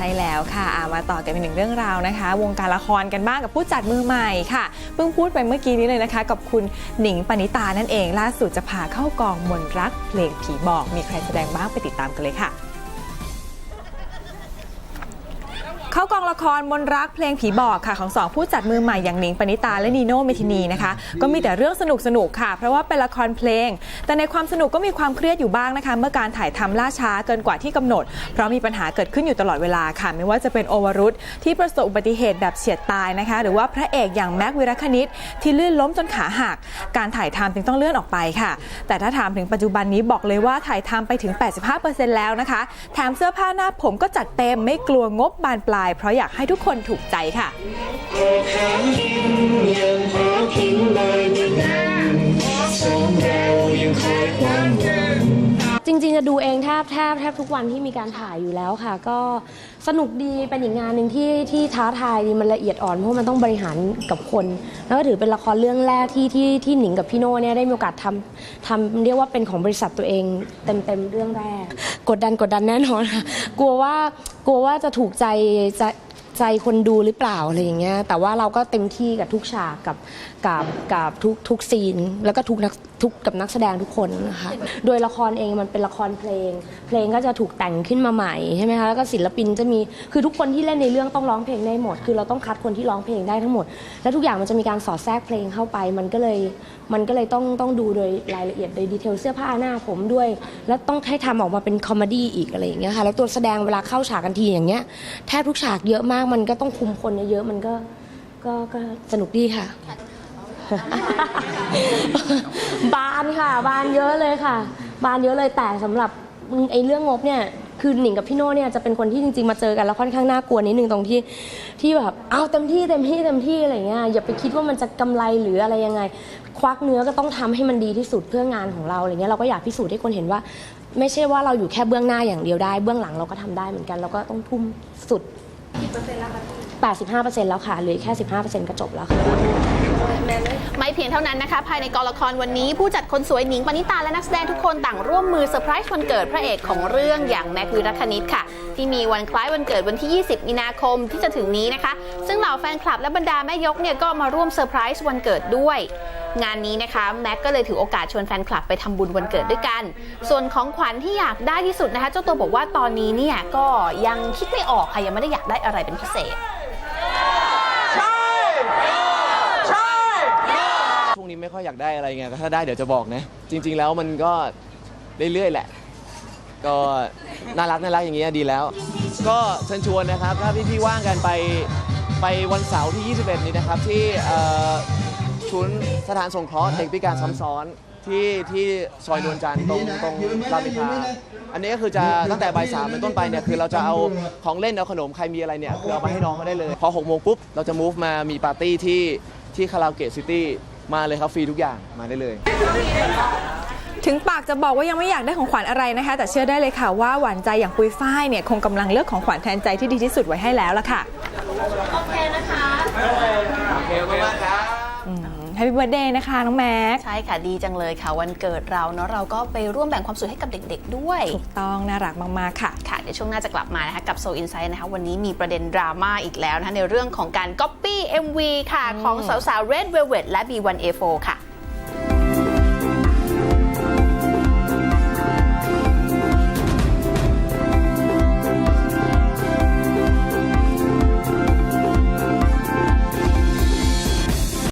ใช่แล้วค่ะมาต่อกันเป็นหนึ่งเรื่องราวนะคะ วงการละครกันบ้างกับผู้จัดมือใหม่ค่ะ เพิ่งพูดไปเมื่อกี้นี้เลยนะคะ กับคุณหนิงปณิตานั่นเอง ล่าสุดจะพาเข้ากองมนต์รักเพลงผีบอกมีใครแสดงบ้างไปติดตามกันเลยค่ะ เข้ากองละครมนรักเพลงผีบอกค่ะของสองผู้จัดมือใหม่อย่างหนิงปณิตาและนีโน่เมทินีนะคะก็มีแต่เรื่องสนุกสนุกๆค่ะ เพราะว่าเป็นละครเพลง แต่ในความสนุกก็มีความเครียดอยู่บ้างนะคะ เมื่อการถ่ายทำล่าช้าเกินกว่าที่กำหนด เพราะมีปัญหาเกิดขึ้นอยู่ตลอดเวลาค่ะ ไม่ว่าจะเป็นโอวรุษที่ประสบอุบัติเหตุแบบเฉียดตายนะคะ หรือว่าพระเอกอย่างแม็กวิรคณิตที่ลื่นล้มจนขาหักการถ่ายทำจึงต้องเลื่อนออกไปค่ะ แต่ถ้าถามถึงปัจจุบันนี้บอกเลยว่าถ่ายทำไปถึง 85%แล้วนะคะแถมเสื้อผ้าหน้าผมก็จัดเต็มไม่กลัวงบบานปลายเพราะอยากให้ทุกคนถูกใจค่ะจริงๆ จะดูเองแทบแทบแทบทุกวันที่มีการถ่ายอยู่แล้วค่ะ ก็สนุกดีเป็นอีกงานหนึ่งที่ที่ท้าทายดีมันละเอียดอ่อนเพราะมันต้องบริหารกับคน แล้วก็ถือเป็นละครเรื่องแรกที่ที่ที่หนิงกับพี่โน่เนี่ยได้มีโอกาสทำทำเรียกว่าเป็นของบริษัทตัวเองเต็มเต็มๆเรื่องแรก กดดันกดดันแน่นอนค่ะกลัวว่า กลัวว่าจะถูกใจจะ ใจคนดูหรือเปล่าอะไรอย่างเงี้ย แต่ว่าเราก็เต็มที่กับทุกฉากกับกับกับทุกทุกซีน แล้วก็ทุกนักทุกกับนักแสดงทุกคนนะคะโดยละครเองมันเป็นละครเพลง เพลงก็จะถูกแต่งขึ้นมาใหม่ใช่ไหมคะแล้วก็ศิลปินจะมีคือทุกคนที่เล่นในเรื่องต้องร้องเพลงได้หมด คือเราต้องคัดคนที่ร้องเพลงได้ทั้งหมด และทุกอย่างมันจะมีการสอดแทรกเพลงเข้าไป มันก็เลยมันก็เลยต้องต้องดูโดยรายละเอียดโดยดีเทลเสื้อผ้าหน้าผมด้วย แล้วต้องให้ทำออกมาเป็นคอมเมดี้อีกอะไรอย่างเงี้ยค่ะแล้วตัวแสดงเวลาเข้าฉากกันทีอย่างเงี้ยแทบทุกฉากเยอะมากมันก็ต้องคุมคนเยอะๆมันก็ก็ก็สนุกดีค่ะ บานค่ะ บานเยอะเลยค่ะ บานเยอะเลยแต่สำหรับไอ้เรื่องงบเนี่ยคือหนิงกับพี่โน่เนี่ยจะเป็นคนที่จริงๆมาเจอกันแล้วค่อนข้างน่ากลัวนิดนึงตรงที่ที่แบบเอาเต็มที่เต็มที่เต็มที่อะไรเงี้ยอย่าไปคิดว่ามันจะกำไรหรืออะไรยังไง ควักเนื้อก็ต้องทำให้มันดีที่สุดเพื่องานของเราอะไรเงี้ยเราก็อยากพิสูจน์ให้คนเห็นว่า ไม่ใช่ว่าเราอยู่แค่เบื้องหน้าอย่างเดียวได้ เบื้องหลังเราก็ทำได้เหมือนกันเราก็ต้องทุ่มสุด 85%แล้วค่ะเหลืออกแค่ 15%ก็จบแล้วค่ะไม่เพียงเท่านั้นนะคะ ภายในกองละครวันนี้ผู้จัดคนสวยหนิงปณิตาและนักแสดงทุกคนต่างร่วมมือเซอร์ไพรส์วันเกิดพระเอกของเรื่องอย่างแม็กวิรคณิตค่ะ ที่มีวันคล้ายวันเกิดวันที่ 20 มีนาคมที่จะถึงนี้นะคะ ซึ่งเหล่าแฟนคลับและบรรดาแม่ยกเนี่ยก็มาร่วมเซอร์ไพรส์วันเกิดด้วย งานนี้นะคะแม็กก็เลยถือโอกาสชวนแฟนคลับไปทำบุญวันเกิดด้วยกัน ส่วนของขวัญที่อยากได้ที่สุดนะคะ เจ้าตัวบอกว่าตอนนี้เนี่ยก็ยังคิดไม่ออกค่ะยังไม่ได้อยากได้อะไรเป็นพิเศษช่วงนี้ไม่ค่อยอยากได้อะไรไงก็ถ้าได้เดี๋ยวจะบอกนะ จริง ๆ แล้วมันก็เรื่อยๆแหละ ก็น่ารักน่ารักอย่างเงี้ยดีแล้ว ก็เชิญชวนนะครับ ถ้าพี่ๆว่างกันไปไปวันเสาร์ที่ 21 นี้นะครับที่ ศูนย์สถานสงเคราะห์เด็กพิการซ้ำซ้อนที่ที่ซอยนวลจันทร์ตรงตรงรามอินทราอันนี้ก็คือจะตั้งแต่บ่ายสามเป็นต้นไปเนี่ยคือเราจะเอาของเล่นเอาขนมใครมีอะไรเนี่ยคือเอามาให้น้องเขาได้เลย พอ6โมงปุ๊บเราจะ move มามีปาร์ตี้ที่ที่คาราโอเกะซิตี้มาเลยครับฟรีทุกอย่างมาได้เลยถึงปากจะบอกว่ายังไม่อยากได้ของขวัญอะไรนะคะ แต่เชื่อได้เลยค่ะว่าหวานใจอย่างปุยฝ้ายเนี่ยคงกำลังเลือกของขวัญแทนใจที่ดีที่สุดไว้ให้แล้วล่ะค่ะ โอเคมากครับ แฮปปี้เบิร์ดเดย์นะคะ น้องแม็ก ใช่ค่ะดีจังเลยค่ะ วันเกิดเราเนาะเราก็ไปร่วมแบ่งความสุขให้กับเด็กๆด้วย ถูกต้อง น่ารักมาก ๆ ค่ะ ค่ะ เดี๋ยวช่วงหน้าจะกลับมานะคะกับ Soul Insight นะคะวันนี้มีประเด็นดราม่าอีกแล้วนะคะในเรื่องของการ Copy MV ค่ะ ของสาวๆ Red Velvet และ B1A4 ค่ะ